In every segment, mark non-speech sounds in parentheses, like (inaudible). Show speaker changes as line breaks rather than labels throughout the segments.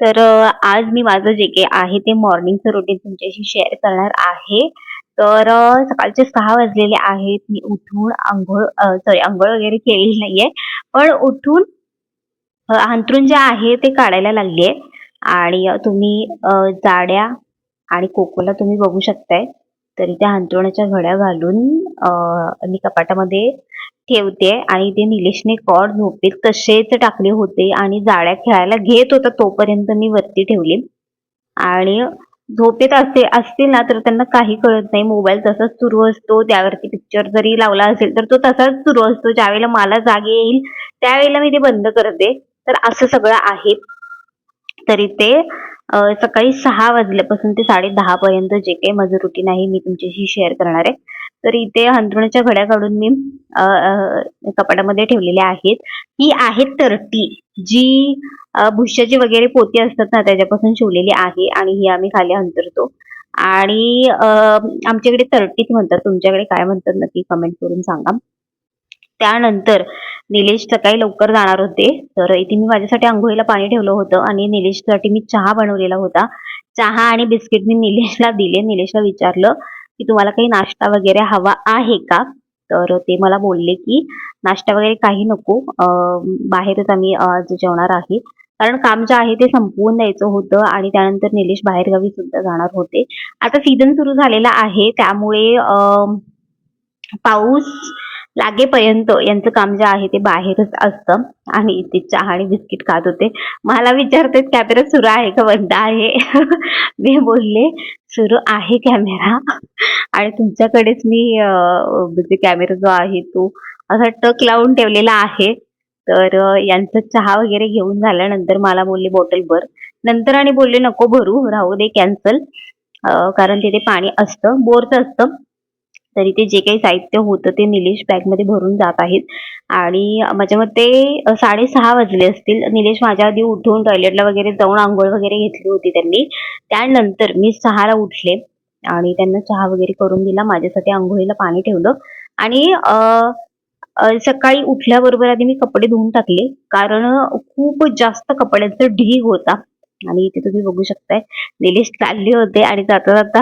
तर आज मी माझं जे काही आहे ते मॉर्निंगचं रुटीन तुमच्याशी शेअर करणार आहे. तर सकाळचे सहा वाजलेले आहेत. मी उठून आंघोळ सॉरी आंघोळ वगैरे केलेली नाहीये. पण उठून अंथरून अंथरूण जे आहे ते काढायला लागलीये आणि तुम्ही जाड्या आणि कोकोला तुम्ही बघू शकताय. तर इथे अंथरुणाच्या घड्या घालून मी कपाटामध्ये ठेवते आणि ते निलेशने कॉर्ड झोपेत तसेच टाकले होते आणि जाळ्या खेळायला घेत होता तोपर्यंत मी वरती ठेवले आणि झोपेत असे असतील ना तर त्यांना काही कळत नाही. मोबाईल तसाच सुरू असतो. त्यावरती पिक्चर जरी लावला असेल तर तो तसाच सुरू असतो. ज्यावेळेला मला जाग येईल त्यावेळेला मी ते बंद करते. तर असं सगळं आहे. तरी ते सकाळी सहा वाजल्यापासून ते साडे दहा पर्यंत जे काही माझं रुटीन आहे मी तुमच्याशी शेअर करणार आहे. तर इथे अंथरुणाच्या घड्या काढून मी कपाटामध्ये ठेवलेल्या आहेत. ही आहेत तरटी जी भुश्याची वगैरे पोती असतात ना त्याच्यापासून शिवलेली आहे आणि ही आम्ही खाली अंतरतो आणि आमच्याकडे तरटीत म्हणतात. तुमच्याकडे काय म्हणतात नक्की कमेंट करून सांगा. त्यानंतर निलेश सकाळी लवकर जाणार होते. तर इथे मी माझ्यासाठी आंघोळीला पाणी ठेवलं होतं आणि निलेशसाठी मी चहा बनवलेला होता. चहा आणि बिस्किट मी निलेशला दिले. निलेशला विचारलं की तुम्हाला काही नाश्ता वगैरे हवा आहे का? तर ते मला बोलले की नाश्ता वगैरे काही नको. बाहेरच आम्ही आज जेवणार आहे. कारण काम जे आहे ते संपवून द्यायचं होतं आणि त्यानंतर निलेश बाहेरगावी सुद्धा जाणार होते. आता सीझन सुरू झालेला आहे. त्यामुळे पाऊस लागेपर्यंत यांचं काम जे आहे ते बाहेरच असतं आणि ते चहा आणि बिस्किट खात होते. मला विचारते कॅमेरा सुरू आहे का? बंद आहे. (laughs) मी बोलले सुरू आहे कॅमेरा. आणि तुमच्याकडेच मी म्हणजे कॅमेरा जो आहे तो असा टक लावून ठेवलेला आहे. तर यांचं चहा वगैरे घेऊन झाल्यानंतर मला बोलले बॉटल भर. नंतर आणि बोलले नको भरू राहू दे कॅन्सल. कारण तिथे पाणी असतं बोरचं असतं. तरी ते जे काही साहित्य होतं ते निलेश बॅगमध्ये भरून जात आहेत. आणि माझ्या मते साडेसहा वाजले असतील. निलेश माझ्या आधी उठून टॉयलेटला वगैरे जाऊन आंघोळ वगैरे घेतली होती त्यांनी. त्यानंतर मी सहाला उठले आणि त्यांना चहा वगैरे करून दिला. माझ्यासाठी आंघोळीला पाणी ठेवलं. आणि सकाळी उठल्याबरोबर आधी मी कपडे धुवून टाकले. कारण खूप जास्त कपड्यांचा ढीग होता. आणि इथे तुम्ही बघू शकताय निलेश चालले होते आणि जाता जाता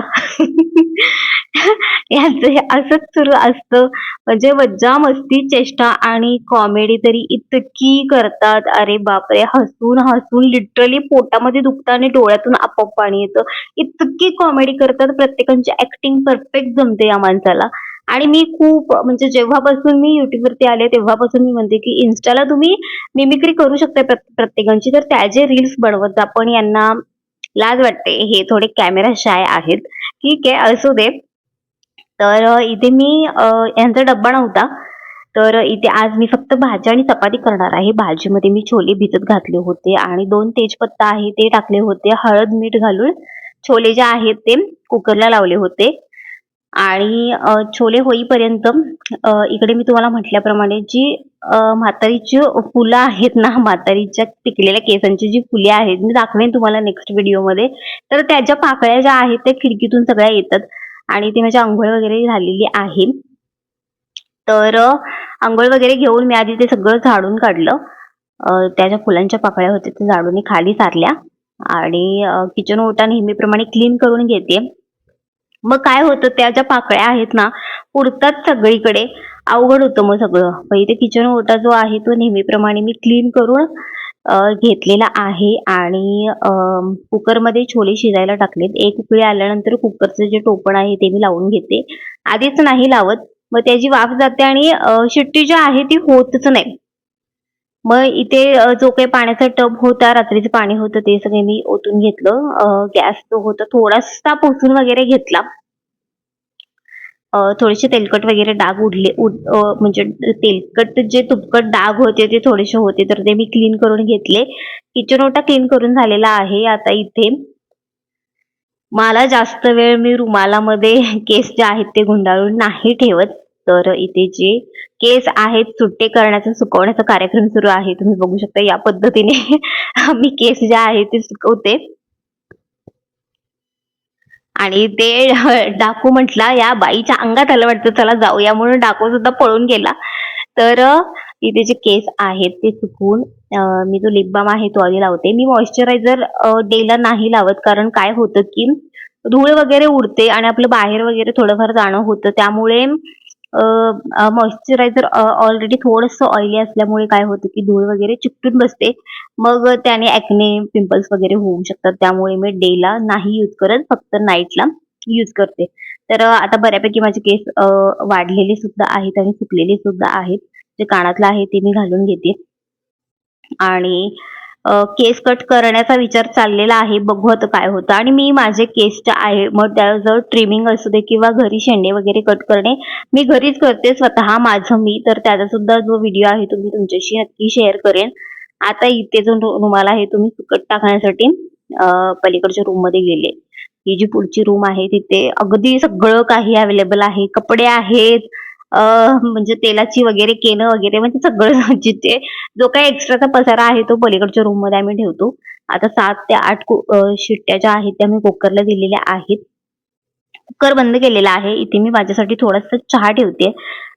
(laughs) यांचं असंच सुरू असतं. म्हणजे मज्जा मस्ती चेष्टा आणि कॉमेडी तरी इतकी करतात. अरे बापरे हसून हसून लिटरली पोटामध्ये दुखतं आणि डोळ्यातून आपोआप पाणी येतं. इतकी कॉमेडी करतात. प्रत्येकांची ऍक्टिंग परफेक्ट जमते या माणसाला. आणि मी खूप म्हणजे जेव्हापासून मी युट्यूबवरती आले तेव्हापासून मी म्हणते की इन्स्टाला तुम्ही मिमिक्री करू शकता प्रत्येकांची. तर त्याचे रील्स बनवत जा. पण यांना लाज वाटते. हे थोडे कॅमेरा शाय आहेत. ठीक आहे असू दे. तर इथे मी यांचा डब्बा नव्हता. तर इथे आज मी फक्त भाजी आणि चपाती करणार आहे. भाजीमध्ये मी छोले भिजत घातले होते आणि दोन तेजपत्ता आहे ते टाकले होते. हळद मीठ घालून छोले जे आहेत ते कुकरला लावले होते. आणि छोले होईपर्यंत इकडे मी तुम्हाला म्हटल्याप्रमाणे जी म्हातारीची फुलं आहेत ना म्हातारीच्या पिकलेल्या केसांची जी फुले आहेत मी दाखवेन तुम्हाला नेक्स्ट व्हिडिओमध्ये तर त्याच्या पाकळ्या ज्या आहेत त्या खिडकीतून सगळ्या येतात. आणि ती माझी आंघोळ वगैरे झालेली आहे. तर आंघोळ वगैरे घेऊन मी आधी ते सगळं झाडून काढलं. त्या ज्या फुलांच्या पाकळ्या होत्या त्या झाडून मी खाली सारल्या. आणि किचन ओटा नेहमीप्रमाणे क्लीन करून घेते. मग काय होतं त्या ज्या पाकळ्या आहेत ना उडतात सगळीकडे. अवघड होतं मग सगळं. मग इथे किचन ओटा जो आहे तो नेहमीप्रमाणे मी क्लीन करून घेतलेला आहे आणि कुकरमध्ये छोले शिजायला टाकलेत. एक उकळी आल्यानंतर कुकरचं जे टोपण आहे ते मी लावून घेते. आधीच नाही लावत. मग त्याची वाफ जाते आणि शिट्टी जी आहे ती होतच नाही. मग इथे जो काही पाण्याचा टब होता रात्रीचं पाणी होतं ते सगळे मी ओतून घेतलं. गॅस जो होता थोडासा पुसून वगैरे घेतला. थोडेसे तेलकट वगैरे डाग उडले उड- म्हणजे तेलकट जे तुपकट डाग होते ते थोडेसे होते तर ते मी क्लीन करून घेतले. किचन ओटा क्लीन करून झालेला आहे आता इथे. मला जास्त वेळ मी रुमालामध्ये (laughs) केस जे आहेत ते गुंडाळून नाही ठेवत. तर इथे जे केस आहेत सुट्टे करण्याचा सुकवण्याचा कार्यक्रम सुरू आहे. तुम्ही बघू शकता या पद्धतीने (laughs) मी केस जे आहे ते सुकवते. आणि ते (laughs) डाकू म्हटला या बाईच्या अंगात आलं वाटतं चला जाऊया. म्हणून डाकू सुद्धा पळून गेला. तर तिथे जे केस आहेत ते चुकून मी जो लिप बाम आहे तो आधी लावते. मी मॉइश्चरायझर डेला नाही लावत कारण काय होतं की धूळ वगैरे उडते आणि आपलं बाहेर वगैरे थोडंफार जाणं होतं. त्यामुळे मॉइश्चरायझर ऑलरेडी थोडंसं ऑइली असल्यामुळे काय होतं की धूळ वगैरे चिकटून बसते. मग त्याने ॲक्ने पिंपल्स वगैरे होऊ शकतात. त्यामुळे मी डेला नाही यूज करत फक्त नाईटला यूज करते. तर आता बऱ्यापैकी माझे केस वाढलेले सुद्धा आहेत आणि सुकलेले सुद्धा आहेत. जे कानातलं आहे ते मी घालून घेते. आणि केस कट करण्याचा विचार चाललेला आहे बघू आता काय होतं. आणि मी माझे केस आहे मग त्याजवळ ट्रिमिंग असू दे किंवा घरी शेंडे वगैरे कट करणे मी घरीच करते स्वतः माझं मी. तर त्याचा सुद्धा जो व्हिडिओ आहे तो मी तुमच्याशी नक्की शेअर करेन. आता इथे जो रु- रुमाल आहे तुम्ही सुकट टाकण्यासाठी पलीकडच्या रूममध्ये गेले. ही जी पुढची रूम आहे तिथे अगदी सगळं काही अवेलेबल आहे. कपडे आहेत म्हणजे तेलाची वगैरे केनं वगैरे म्हणजे सगळं (laughs) जिथे जो काही एक्स्ट्राचा पसारा आहे तो पलीकडच्या रूममध्ये आम्ही ठेवतो. आता सात ते आठ कु- शिट्ट्या ज्या आहेत त्या मी कुकरला दिलेल्या आहेत. कुकर बंद केलेला आहे. इथे मी माझ्यासाठी थोडासा चहा ठेवते.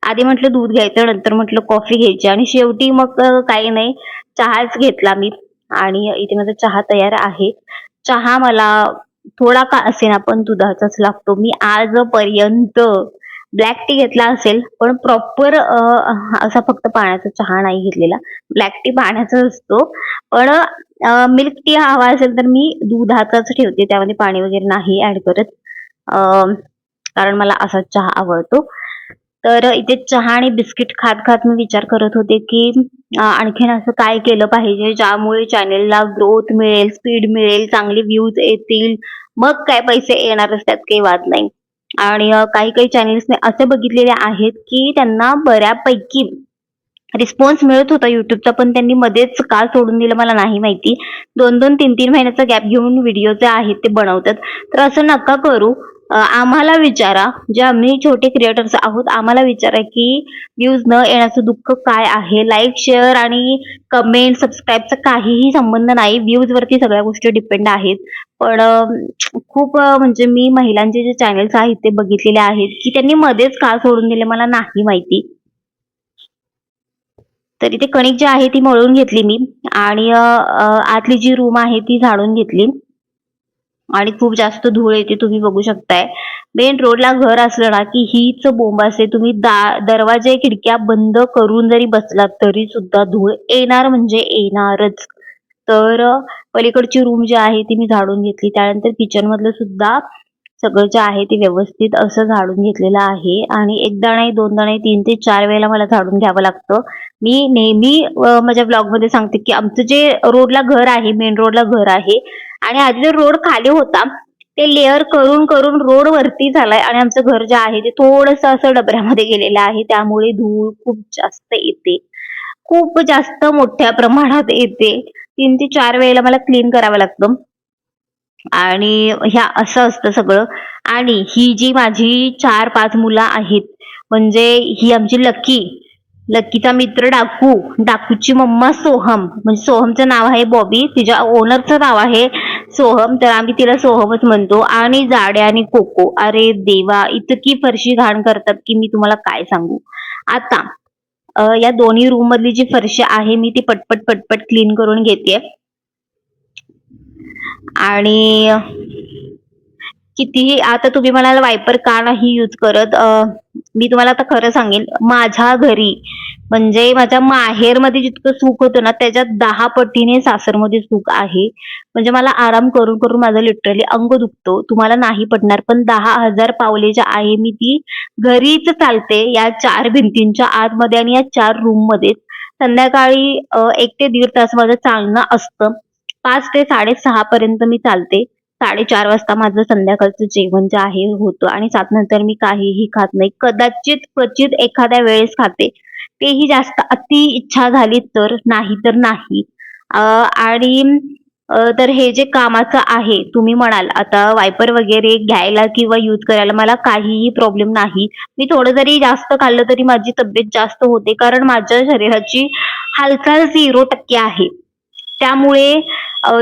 आधी म्हटलं दूध घ्यायचं नंतर म्हटलं कॉफी घ्यायची आणि शेवटी मग काही नाही चहाच घेतला मी. आणि इथे माझा चहा तयार आहे. चहा मला थोडा का असेना पण दुधाचाच लागतो. मी आजपर्यंत ब्लॅक टी घेतला असेल पण प्रॉपर असा फक्त पाण्याचा चहा नाही घेतलेला. ब्लॅक टी पाण्याचा असतो पण मिल्क टी हवा असेल तर मी दुधाचाच ठेवते त्यामध्ये पाणी वगैरे नाही ऍड करत. कारण मला असा चहा आवडतो. तर इथे चहा आणि बिस्किट खात खात मी विचार करत होते की आणखीन असं काय केलं पाहिजे ज्यामुळे चॅनेलला ग्रोथ मिळेल स्पीड मिळेल चांगले व्ह्यूज येतील. मग काय पैसे येणारच त्यात काही वाद नाही. आणि काही काही चॅनेल्सने असे बघितलेले आहेत की त्यांना बऱ्यापैकी रिस्पॉन्स मिळत होता युट्यूबचा पण त्यांनी मध्येच का सोडून दिलं मला नाही माहिती. दोन दोन तीन तीन महिन्याचा गॅप घेऊन व्हिडिओ जे आहेत ते बनवतात. तर असं नका करू. आम्हाला विचारा. जे आम्ही छोटे क्रिएटर्स आहोत आम्हाला विचारा की व्ह्यूज न येण्याचं दुःख काय आहे? लाईक शेअर आणि कमेंट सबस्क्राईबचा काहीही संबंध नाही. व्ह्यूज वरती सगळ्या गोष्टी डिपेंड आहेत. पण खूप म्हणजे मी महिलांचे जे चॅनल्स आहेत ते बघितलेले आहेत की त्यांनी मध्येच का सोडून दिले मला नाही माहिती. तरी ते कणिक जी आहे ती मळून घेतली मी. आणि आतली जी रूम आहे ती झाडून घेतली. आणि खूप जास्त धूळ येते तुम्ही बघू शकताय. मेन रोडला घर असलं ना की हीच बोंब असते तुम्ही दा दरवाजे खिडक्या बंद करून जरी बसलात तरी सुद्धा धूळ येणार म्हणजे येणारच. तर पलीकडची रूम जी आहे ती मी झाडून घेतली. त्यानंतर किचन मधलं सुद्धा सगळं जे आहे ते व्यवस्थित असं झाडून घेतलेलं आहे. आणि एकदा नाही दोनदा नाही तीन ते चार वेळेला मला झाडून घ्यावं लागतं. मी नेहमी माझ्या ब्लॉगमध्ये सांगते की आमचं जे रोडला घर आहे मेन रोडला घर आहे आणि आधी जो रोड खाली होता ते लेअर करून करून रोड वरती झालाय. आणि आमचं घर जे आहे ते थोडस असं डबऱ्यामध्ये गेलेलं आहे. त्यामुळे धूळ खूप जास्त येते. खूप जास्त मोठ्या प्रमाणात येते. तीन ते चार वेळेला मला क्लीन करावं लागतं. आणि ह्या असं असतं सगळं. आणि ही जी माझी चार पाच मुलं आहेत म्हणजे ही आमची लकी. लकीचा मित्र डाकू. डाकूची मम्मा सोहम. म्हणजे सोहमचं नाव आहे बॉबी. तिच्या ओनरचं नाव आहे सोहम तर आम्ही तिला सोहमच म्हणतो. आणि जाड्या आणि कोको अरे देवा इतकी फरशी घाण करतात की मी तुम्हाला काय सांगू? आता या दोन्ही रूम मधली जी फरशी आहे मी ती पटपट पटपट क्लीन करून घेते. आणि कितीही आता तुम्ही म्हणाल वायपर का नाही यूज करत मी तुम्हाला आता खरं सांगेन माझ्या घरी म्हणजे माझ्या माहेरमध्ये जितकं सुख होतं ना त्याच्यात दहा पटीने सासरमध्ये सुख आहे. म्हणजे मला आराम करून करून माझं लिटरली अंग दुखतो. तुम्हाला नाही पडणार पण दहा हजार पावले जे आहे मी ती घरीच चालते या चार भिंतींच्या आतमध्ये आणि या चार रूममध्ये संध्याकाळी एक ते दीड तास माझं चालणं असतं. पाच ते साडेसहा पर्यंत मी चालते. साडेचार वाजता माझं संध्याकाळचं जेवण जे आहे होतं आणि सात नंतर मी काहीही खात नाही. कदाचित क्वचित एखाद्या वेळेस खाते. तेही जास्त अति इच्छा झाली तर नाही तर नाही. आणि तर हे जे कामाचं आहे तुम्ही म्हणाल आता वायपर वगैरे घ्यायला किंवा यूज करायला मला काहीही प्रॉब्लेम नाही. मी थोडं जरी जास्त खाल्लं तरी माझी तब्येत जास्त होते कारण माझ्या शरीराची हालचाल झिरो टक्के आहे. त्यामुळे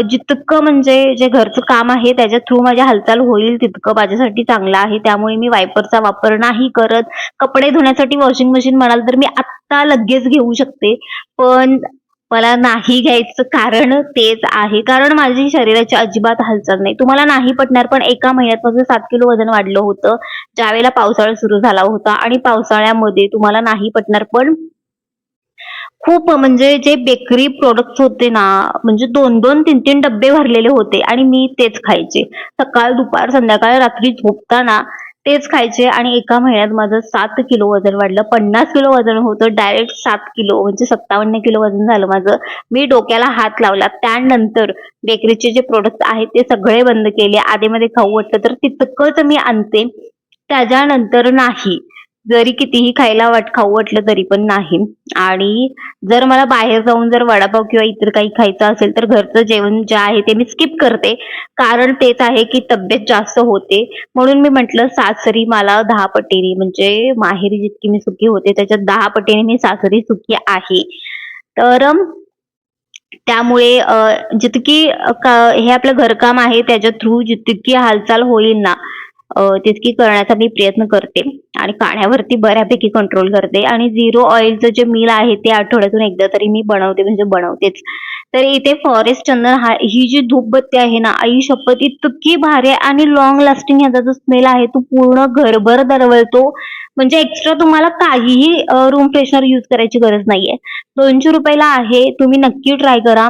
जितकं म्हणजे जे घरचं काम आहे त्याच्या थ्रू माझ्या हालचाल होईल तितकं माझ्यासाठी चांगलं आहे. त्यामुळे मी वायपरचा वापर नाही करत. कपडे धुण्यासाठी वॉशिंग मशीन म्हणाल तर मी आत्ता लगेच घेऊ शकते. पण मला नाही घ्यायचं कारण तेच आहे. कारण माझी शरीराची अजिबात हालचाल नाही. तुम्हाला नाही पटणार पण एका महिन्यात माझं सात किलो वजन वाढलं होतं. ज्यावेळेला पावसाळा सुरू झाला होता आणि पावसाळ्यामध्ये तुम्हाला नाही पटणार पण खूप म्हणजे जे बेकरी प्रोडक्ट होते ना म्हणजे दोन दोन तीन तीन डब्बे भरलेले होते आणि मी तेच खायचे. सकाळ दुपार संध्याकाळ रात्री झोपताना तेच खायचे आणि एका महिन्यात माझं सात किलो वजन वाढलं. पन्नास किलो वजन होतं डायरेक्ट सात किलो म्हणजे सत्तावन्न किलो वजन झालं माझं. मी डोक्याला हात लावला. त्यानंतर बेकरीचे जे प्रोडक्ट आहेत ते सगळे बंद केले. आधीमध्ये खाऊ वाटलं तर तितकंच मी आणते. त्याच्यानंतर नाही. जरी कितीही खायला वाट खाऊ वाटलं तरी पण नाही. आणि जर मला बाहेर जाऊन जर वडापाव किंवा इतर काही खायचं असेल तर घरचं जेवण जे आहे ते मी स्किप करते. कारण तेच आहे की तब्येत जास्त होते. म्हणून मी म्हटलं सासरी मला दहा पटीने म्हणजे माहेरी जितकी मी सुखी होते त्याच्यात दहा पटीने मी सासरी सुखी आहे. तर त्यामुळे जितकी हे आपलं घरकाम आहे त्याच्या थ्रू जितकी हालचाल होईल ना तितकी करण्याचा मी प्रयत्न करते आणि काण्यावरती बऱ्यापैकी कंट्रोल करते. आणि झिरो ऑइलचं जे मील आहे ते आठवड्यातून एकदा तरी मी बनवते म्हणजे बनवतेच. तर इथे फॉरेस्ट चंदन हा ही जी धूपबत्ती आहे ना आई शपथ इतकी भारी आहे आणि लॉंग लास्टिंग ह्याचा जो स्मेल आहे तो पूर्ण घरभर दरवळतो. म्हणजे एक्स्ट्रा तुम्हाला काहीही रूम फ्रेशनर यूज करायची गरज नाहीये. दोनशे रुपयाला आहे तुम्ही नक्की ट्राय करा.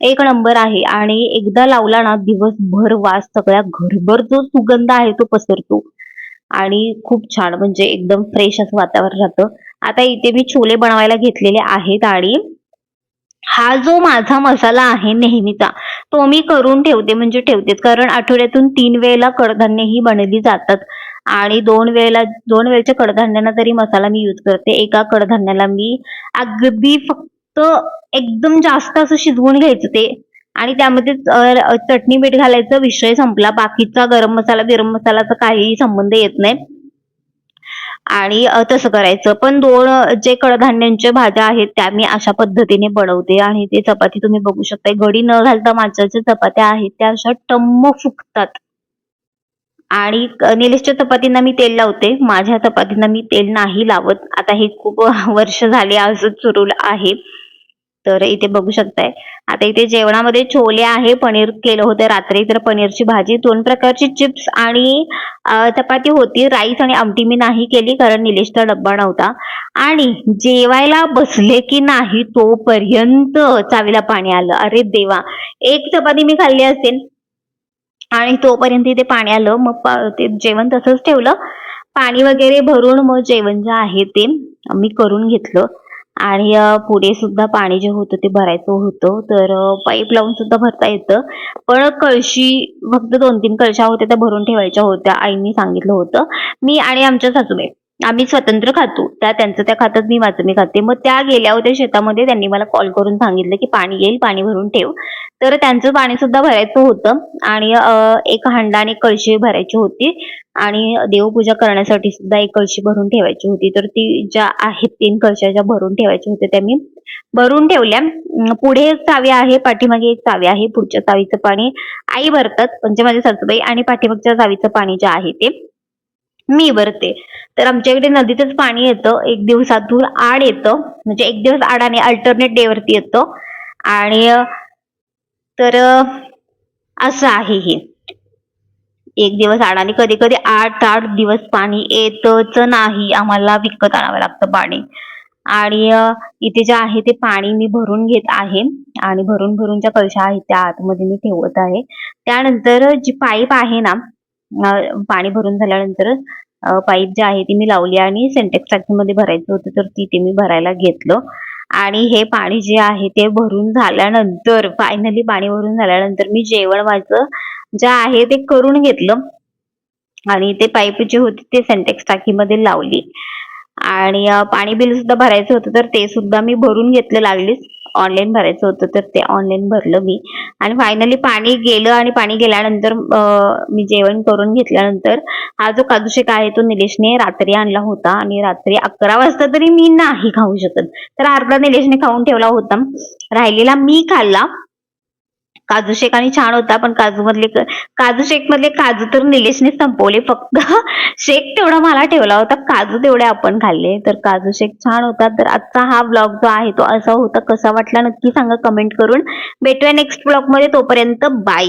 एक नंबर आहे. आणि एकदा लावला ना दिवसभर वास सगळ्या घरभर जो सुगंध आहे तो पसरतो. आणि खूप छान म्हणजे एकदम फ्रेश असं वातावरण राहतं. आता इथे मी छोले बनवायला घेतलेले आहेत आणि हा जो माझा मसाला आहे नेहमीचा तो मी करून ठेवते म्हणजे ठेवतेच. कारण आठवड्यातून तीन वेळेला कडधान्य ही बनवली जातात. आणि दोन वेळेला दोन वेळच्या कडधान्यांना तरी मसाला मी यूज करते. एका कडधान्याला मी अगदी फक्त एकदम जास्त असं शिजवून घ्यायचं ते. आणि त्यामध्ये चटणी मीठ घालायचं विषय संपला. बाकीचा गरम मसाला बिरम मसालाचा काही संबंध येत नाही. आणि तसं करायचं. पण दोन जे कडधान्यांच्या भाज्या आहेत त्या मी अशा पद्धतीने बनवते. आणि ते चपाती तुम्ही बघू शकता गडी न घालता माणसाच्या चपात्या आहेत त्या अशा टम्म फुकतात. आणि निलेशच्या चपातींना मी तेल लावते. माझ्या चपातींना मी तेल नाही लावत. आता हे खूप वर्ष झाले असं सुरू आहे. तर इथे बघू शकताय. आता इथे जेवणामध्ये छोले आहे पनीर केलं होतं रात्री तर पनीरची भाजी दोन प्रकारची चिप्स आणि चपाती होती. राईस आणि आमटी मी नाही केली कारण निलेशचा डब्बा नव्हता. आणि जेवायला बसले की नाही तोपर्यंत चावीला पाणी आलं. अरे देवा! एक चपाती मी खाल्ली असेल आणि तोपर्यंत इथे पाणी आलं मग ते जेवण तसंच ठेवलं. पाणी वगैरे भरून मग जेवण जे आहे ते मी करून घेतलं. आणि पुढे सुद्धा पाणी जे होतं ते भरायचं होतं. तर पाईप लावून सुद्धा भरता येतं. पण कळशी फक्त दोन तीन कळशा होत्या त्या भरून ठेवायच्या होत्या आईनी सांगितलं होतं. मी आणि आमच्या सासूबाई. आम्ही स्वतंत्र खातो. त्या त्यांचं त्या खातात मी माझं मी खाते. मग त्या गेल्या होत्या शेतामध्ये त्यांनी मला कॉल करून सांगितलं की पाणी येईल पाणी भरून ठेव. तर त्यांचं पाणी सुद्धा भरायचं होतं आणि एक हांडा आणि एक कळशी भरायची होती. आणि देवपूजा करण्यासाठी सुद्धा एक कळशी भरून ठेवायची होती. तर ती ज्या आहेत तीन कळशा ज्या भरून ठेवायच्या होत्या त्या मी भरून ठेवल्या. पुढे एक चावी आहे पाठीमागे एक चावी आहे पुढच्या चावीचं पाणी आई भरतात म्हणजे माझे सासूबाई आणि पाठीमागच्या चावीचं पाणी जे आहे ते. मी भरते तर आमच्या इकडे नदीतच पाणी येतं. एक दिवसातून आड येतं. म्हणजे एक दिवस आडाने अल्टरनेट डे वरती येतं. आणि तर असं आहे हे. एक दिवस आडाने कधी कधी आठ आठ दिवस पाणी येतच नाही. आम्हाला विकत आणावं लागतं पाणी. आणि इथे जे आहे ते पाणी मी भरून घेत आहे. आणि भरून भरून ज्या कळशा आहेत त्या आतमध्ये मी ठेवत आहे. त्यानंतर जी पाईप आहे ना पाणी भरून झाल्यानंतर पाईप जी आहे ती मी लावली आणि सेंटेक्स टाकीमध्ये भरायचं होतं तर तिथे मी भरायला घेतलं. आणि हे पाणी जे आहे ते भरून झाल्यानंतर फायनली पाणी भरून झाल्यानंतर मी जेवण माझं जे आहे ते करून घेतलं. आणि ते पाईप जे होती ते सेंटेक्स टाकीमध्ये लावली. आणि पाणी बिल सुद्धा भरायचं होतं तर ते सुद्धा मी भरून घेतलं लागलीच. ऑनलाईन भरायचं होतं तर ते ऑनलाईन भरलं मी. आणि फायनली पाणी गेलं आणि पाणी गेल्यानंतर मी जेवण करून घेतल्यानंतर हा जो काजूशेक आहे तो निलेशने रात्री आणला होता. आणि रात्री अकरा वाजता तरी मी नाही खाऊ शकत. तर अर्धा निलेशने खाऊन ठेवला होता. राहिलेला मी खाल्ला. काजू शेक आणि छान होता पण काजू मधले काजू शेक मधले काजू तर निलेशने संपवले फक्त शेक तेवढा मला ठेवला होता काजू तेवढे आपण खाल्ले. तर काजू शेक छान होता. तर आजचा हा ब्लॉग जो आहे तो असा होता कसा वाटला नक्की सांगा कमेंट करून. भेटूया नेक्स्ट ब्लॉगमध्ये तोपर्यंत बाय